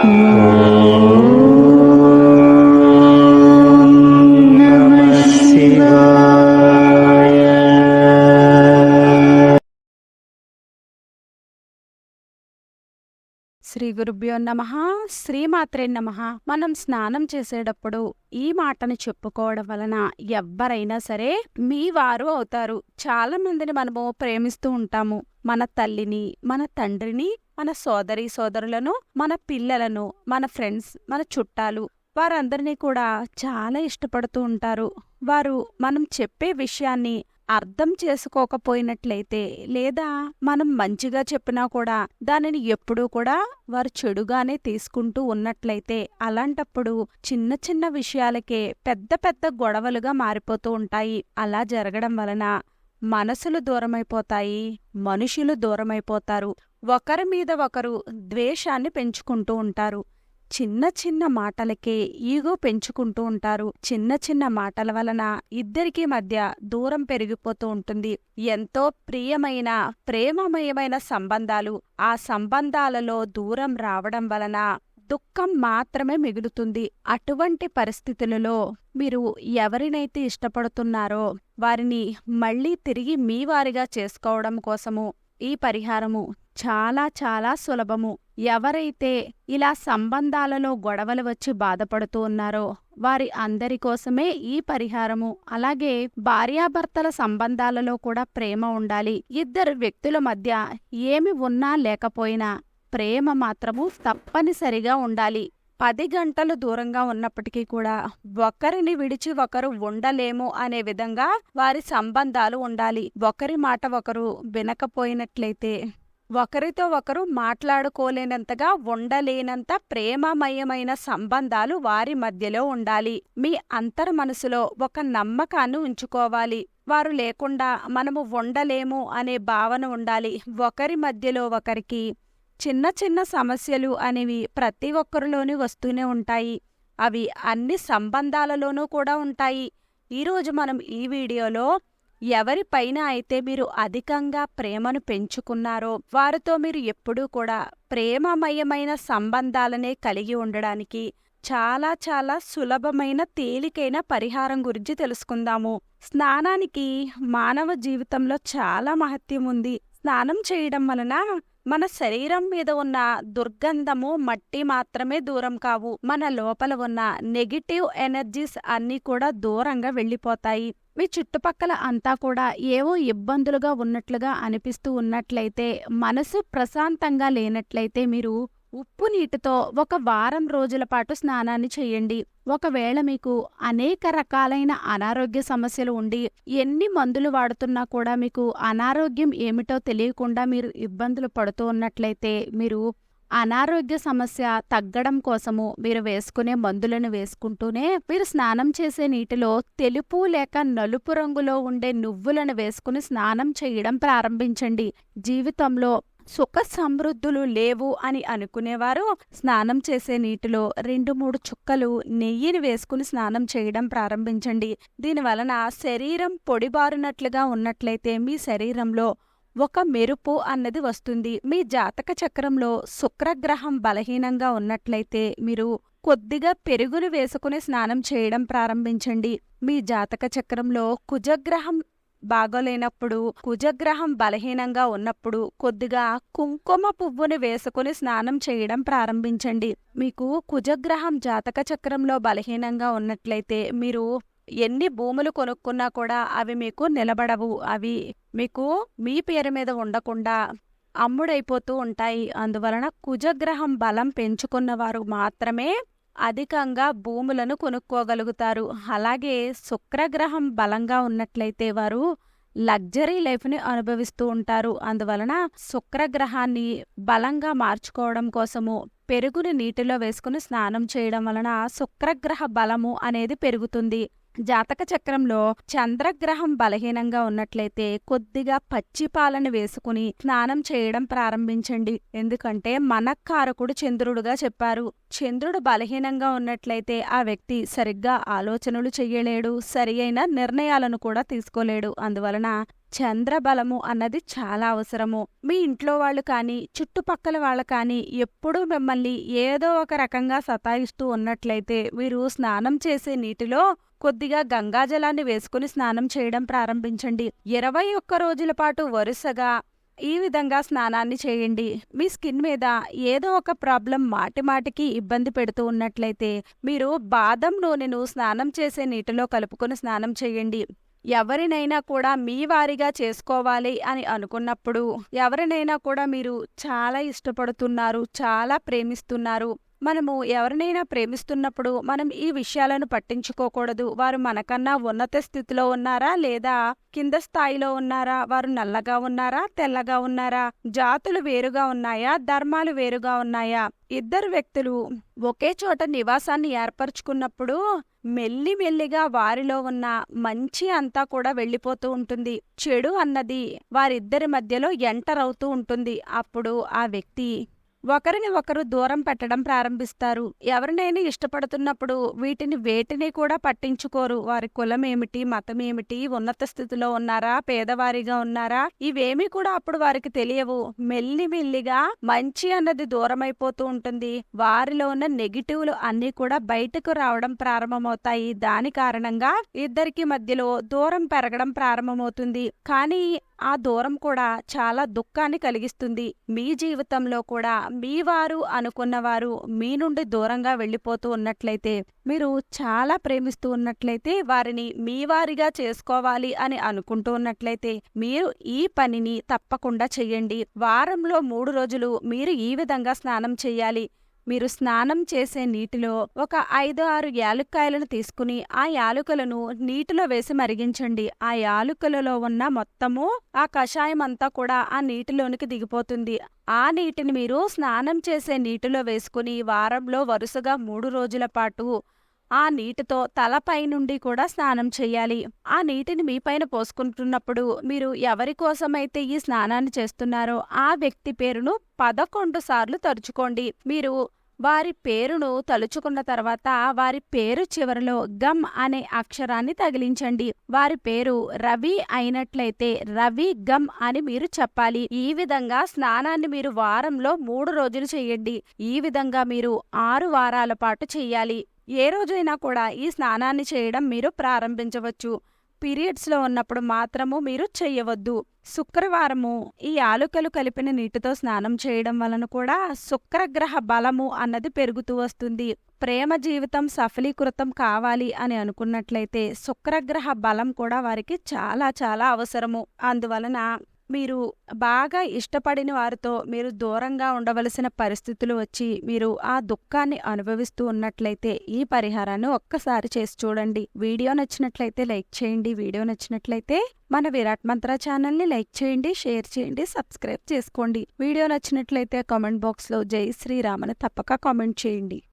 శ్రీ గురుభ్యో నమ శ్రీమాత్రే నమ. మనం స్నానం చేసేటప్పుడు ఈ మాటను చెప్పుకోవడం వలన ఎవ్వరైనా సరే మీ వారు అవుతారు. చాలా మందిని మనము ప్రేమిస్తూ ఉంటాము. మన తల్లిని మన తండ్రిని మన సోదరి సోదరులను మన పిల్లలను మన ఫ్రెండ్స్ మన చుట్టాలు వారందరినీ కూడా చాలా ఇష్టపడుతూ ఉంటారు. వారు మనం చెప్పే విషయాన్ని అర్థం చేసుకోకపోయినట్లయితే లేదా మనం మంచిగా చెప్పినా కూడా దానిని ఎప్పుడూ కూడా వారు చెడుగానే తీసుకుంటూ ఉన్నట్లయితే అలాంటప్పుడు చిన్న చిన్న విషయాలకే పెద్ద పెద్ద గొడవలుగా మారిపోతూ ఉంటాయి. అలా జరగడం వలన మనసులు దూరమైపోతాయి మనుషులు దూరమైపోతారు. ఒకరి మీద ఒకరు ద్వేషాన్ని పెంచుకుంటూ ఉంటారు. చిన్న చిన్న మాటలకే ఈగో పెంచుకుంటూ ఉంటారు. చిన్న చిన్న మాటల వలన ఇద్దరికీ మధ్య దూరం పెరిగిపోతూ ఉంటుంది. ఎంతో ప్రియమైన ప్రేమమయమైన సంబంధాలు ఆ సంబంధాలలో దూరం రావడం వలన దుఃఖం మాత్రమే మిగులుతుంది. అటువంటి పరిస్థితులలో మీరు ఎవరినైతే ఇష్టపడుతున్నారో వారిని మళ్ళీ తిరిగి మీ వారిగా చేసుకోవడం కోసము ఈ పరిహారము చాలా చాలా సులభము. ఎవరైతే ఇలా సంబంధాలలో గొడవలు వచ్చి బాధపడుతూ ఉన్నారో వారి అందరి కోసమే ఈ పరిహారము. అలాగే భార్యాభర్తల సంబంధాలలో కూడా ప్రేమ ఉండాలి. ఇద్దరు వ్యక్తుల మధ్య ఏమి ఉన్నా లేకపోయినా ప్రేమ మాత్రము తప్పనిసరిగా ఉండాలి. పది గంటలు దూరంగా ఉన్నప్పటికీ కూడా ఒకరిని విడిచి ఒకరు ఉండలేము అనే విధంగా వారి సంబంధాలు ఉండాలి. ఒకరి మాట ఒకరు వినకపోయినట్లయితే ఒకరితో ఒకరు మాట్లాడుకోలేనంతగా ఉండలేనంత ప్రేమమయమైన సంబంధాలు వారి మధ్యలో ఉండాలి. మీ అంతర్మనసులో ఒక నమ్మకాన్ని ఉంచుకోవాలి. వారు లేకుండా మనము ఉండలేము అనే భావన ఉండాలి. ఒకరి మధ్యలో ఒకరికి చిన్న చిన్న సమస్యలు అనేవి ప్రతి ఒక్కరిలోనూ వస్తూనే ఉంటాయి. అవి అన్ని సంబంధాలలోనూ కూడా ఉంటాయి. ఈరోజు మనం ఈ వీడియోలో ఎవరిపైన అయితే మీరు అధికంగా ప్రేమను పెంచుకున్నారో వారితో మీరు ఎప్పుడూ కూడా ప్రేమమయమైన సంబంధాలనే కలిగి ఉండడానికి చాలా చాలా సులభమైన తేలికైన పరిహారం గురించి తెలుసుకుందాము. స్నానానికి మానవ జీవితంలో చాలా మహత్యం ఉంది. స్నానం చేయడం వలన మన శరీరం మీద ఉన్న దుర్గంధము మట్టి మాత్రమే దూరం కావు. మన లోపల ఉన్న నెగిటివ్ ఎనర్జీస్ అన్నీ కూడా దూరంగా వెళ్ళిపోతాయి. మీ చుట్టుపక్కల అంతా కూడా ఏవో ఇబ్బందులుగా ఉన్నట్లుగా అనిపిస్తూ ఉన్నట్లయితే మనసు ప్రశాంతంగా లేనట్లయితే మీరు ఉప్పు నీటితో ఒక వారం రోజుల పాటు స్నానాన్ని చేయండి. ఒకవేళ మీకు అనేక రకాలైన అనారోగ్య సమస్యలు ఉండి ఎన్ని మందులు వాడుతున్నా కూడా మీకు అనారోగ్యం ఏమిటో తెలియకుండా మీరు ఇబ్బందులు పడుతూ ఉన్నట్లయితే మీరు అనారోగ్య సమస్య తగ్గడం కోసము మీరు వేసుకునే మందులను వేసుకుంటూనే మీరు స్నానం చేసే నీటిలో తెలుపు లేక నలుపు రంగులో ఉండే నువ్వులను వేసుకుని స్నానం చేయడం ప్రారంభించండి. జీవితంలో సుఖ సమృద్ధులు లేవు అని అనుకునేవారు స్నానం చేసే నీటిలో రెండు మూడు చుక్కలు నెయ్యిని వేసుకుని స్నానం చేయడం ప్రారంభించండి. దీనివలన శరీరం పొడిబారినట్లుగా ఉన్నట్లయితే మీ శరీరంలో ఒక మెరుపు అన్నది వస్తుంది. మీ జాతక చక్రంలో శుక్రగ్రహం బలహీనంగా ఉన్నట్లయితే మీరు కొద్దిగా పెరుగును వేసుకుని స్నానం చేయడం ప్రారంభించండి. మీ జాతక చక్రంలో కుజగ్రహం బాగోలేనప్పుడు కుజగ్రహం బలహీనంగా ఉన్నప్పుడు కొద్దిగా కుంకుమ పువ్వుని వేసుకుని స్నానం చేయడం ప్రారంభించండి. మీకు కుజగ్రహం జాతక చక్రంలో బలహీనంగా ఉన్నట్లయితే మీరు ఎన్ని భూములు కొనుక్కున్నా కూడా అవి మీకు నిలబడవు. అవి మీకు మీ పేరు మీద ఉండకుండా అమ్ముడైపోతూ ఉంటాయి. అందువలన కుజగ్రహం బలం పెంచుకున్నవారు మాత్రమే అధికంగా భూములను కొనుక్కోగలుగుతారు. అలాగే శుక్రగ్రహం బలంగా ఉన్నట్లయితే వారు లగ్జరీ లైఫ్ని అనుభవిస్తూ ఉంటారు. అందువలన శుక్రగ్రహాన్ని బలంగా మార్చుకోవడం కోసము పెరుగుని నీటిలో వేసుకుని స్నానం చేయడం వలన శుక్రగ్రహ బలము అనేది పెరుగుతుంది. జాతక చక్రంలో చంద్రగ్రహం బలహీనంగా ఉన్నట్లయితే కొద్దిగా పచ్చి పాలను వేసుకుని స్నానం చేయడం ప్రారంభించండి. ఎందుకంటే మనక్కారకుడు చంద్రుడుగా చెప్పారు. చంద్రుడు బలహీనంగా ఉన్నట్లయితే ఆ వ్యక్తి సరిగ్గా ఆలోచనలు చెయ్యలేడు సరి అయిన నిర్ణయాలను కూడా తీసుకోలేడు. అందువలన చంద్రబలము అన్నది చాలా అవసరము. మీ ఇంట్లో వాళ్ళు కానీ చుట్టుపక్కల వాళ్ళు కానీ ఎప్పుడూ మిమ్మల్ని ఏదో ఒక రకంగా సతాయిస్తూ ఉన్నట్లయితే వీరు స్నానం చేసే నీటిలో కొద్దిగా గంగాజలాన్ని వేసుకుని స్నానం చేయడం ప్రారంభించండి. ఇరవై ఒక్క రోజుల పాటు వరుసగా ఈ విధంగా స్నానాన్ని చేయండి. మీ స్కిన్ మీద ఏదో ఒక ప్రాబ్లం మాటిమాటికి ఇబ్బంది పెడుతూ ఉన్నట్లయితే మీరు బాదం నూనెను స్నానం చేసే నీటిలో కలుపుకొని స్నానం చేయండి. ఎవరినైనా కూడా మీ వారిగా చేసుకోవాలి అని అనుకున్నప్పుడు ఎవరినైనా కూడా మీరు చాలా ఇష్టపడుతున్నారు చాలా ప్రేమిస్తున్నారు. మనము ఎవరినైనా ప్రేమిస్తున్నప్పుడు మనం ఈ విషయాలను పట్టించుకోకూడదు. వారు మనకన్నా ఉన్నత స్థితిలో ఉన్నారా? లేదా కింద స్థాయిలో ఉన్నారా? వారు నల్లగా ఉన్నారా? తెల్లగా ఉన్నారా? జాతులు వేరుగా ఉన్నాయా? ధర్మాలు వేరుగా ఉన్నాయా? ఇద్దరు వ్యక్తులు ఒకే చోట నివాసాన్ని ఏర్పరచుకున్నప్పుడు మెల్లి మెల్లిగా వారిలో ఉన్న మంచి అంతా కూడా వెళ్ళిపోతూ ఉంటుంది. చెడు అన్నది వారిద్దరి మధ్యలో ఎంటర్ అవుతూ ఉంటుంది. అప్పుడు ఆ వ్యక్తి ఒకరిని ఒకరు దూరం పెట్టడం ప్రారంభిస్తారు. ఎవరినైనా ఇష్టపడుతున్నప్పుడు వీటిని వేటిని కూడా పట్టించుకోరు. వారి కులం ఏమిటి మతం ఏమిటి ఉన్నత స్థితిలో ఉన్నారా పేదవారిగా ఉన్నారా ఇవేమీ కూడా అప్పుడు వారికి తెలియవు. మెల్లి మెల్లిగా మంచి అన్నది దూరమైపోతూ ఉంటుంది. వారిలో ఉన్న నెగిటివ్లు అన్నీ కూడా బయటకు రావడం ప్రారంభమవుతాయి. దాని కారణంగా ఇద్దరికి మధ్యలో దూరం పెరగడం ప్రారంభమవుతుంది. కానీ ఆ దూరం కూడా చాలా దుఃఖాన్ని కలిగిస్తుంది. మీ జీవితంలో కూడా మీ వారు అనుకున్నవారు మీ నుండి దూరంగా వెళ్ళిపోతూ ఉన్నట్లయితే మీరు చాలా ప్రేమిస్తూ ఉన్నట్లయితే వారిని మీ వారిగా చేసుకోవాలి అని అనుకుంటూ ఉన్నట్లయితే మీరు ఈ పనిని తప్పకుండా చెయ్యండి. వారంలో మూడు రోజులు మీరు ఈ విధంగా స్నానం చేయాలి మీరు స్నానం చేసే నీటిలో ఒక ఐదు ఆరు యాలుక్కాయలను తీసుకుని ఆ యాలుకలను నీటిలో వేసి మరిగించండి. ఆ యాలుకలలో ఉన్న మొత్తము ఆ కషాయం అంతా కూడా ఆ నీటిలోనికి దిగిపోతుంది. ఆ నీటిని మీరు స్నానం చేసే నీటిలో వేసుకుని వారంలో వరుసగా మూడు రోజుల పాటు ఆ నీటితో తలపై నుండి కూడా స్నానం చేయాలి. ఆ నీటిని మీపైన పోసుకుంటున్నప్పుడు మీరు ఎవరి కోసమైతే ఈ స్నానాన్ని చేస్తున్నారో ఆ వ్యక్తి పేరును పదకొండు సార్లు తరుచుకోండి. మీరు వారి పేరును తలుచుకున్న తర్వాత వారి పేరు చివరిలో గమ్ అనే అక్షరాన్ని తగిలించండి. వారి పేరు రవి అయినట్లయితే రవి గమ్ అని మీరు చెప్పాలి. ఈ విధంగా స్నానాన్ని మీరు వారంలో మూడు రోజులు చేయండి. ఈ విధంగా మీరు ఆరు వారాల పాటు చేయాలి. ఏ రోజైనా కూడా ఈ స్నానాన్ని చేయడం మీరు ప్రారంభించవచ్చు. పీరియడ్స్లో ఉన్నప్పుడు మాత్రము మీరు చెయ్యవద్దు. శుక్రవారము ఈ ఆలుకలు కలిపిన నీటితో స్నానం చేయడం వలన కూడా శుక్రగ్రహ బలము అన్నది పెరుగుతూ వస్తుంది. ప్రేమ జీవితం సఫలీకృతం కావాలి అని అనుకున్నట్లయితే శుక్రగ్రహ బలం కూడా వారికి చాలా చాలా అవసరము. అందువలన మీరు బాగా ఇష్టపడిన వారితో మీరు దూరంగా ఉండవలసిన పరిస్థితులు వచ్చి మీరు ఆ దుఃఖాన్ని అనుభవిస్తూ ఉన్నట్లయితే ఈ పరిహారాన్ని ఒక్కసారి చేసి చూడండి. వీడియో నచ్చినట్లయితే లైక్ చేయండి. వీడియో నచ్చినట్లయితే మన విరాట్ మంత్ర ఛానల్ని లైక్ చేయండి షేర్ చేయండి సబ్స్క్రైబ్ చేసుకోండి. వీడియో నచ్చినట్లయితే కామెంట్ బాక్స్లో జై శ్రీరామని తప్పక కామెంట్ చేయండి.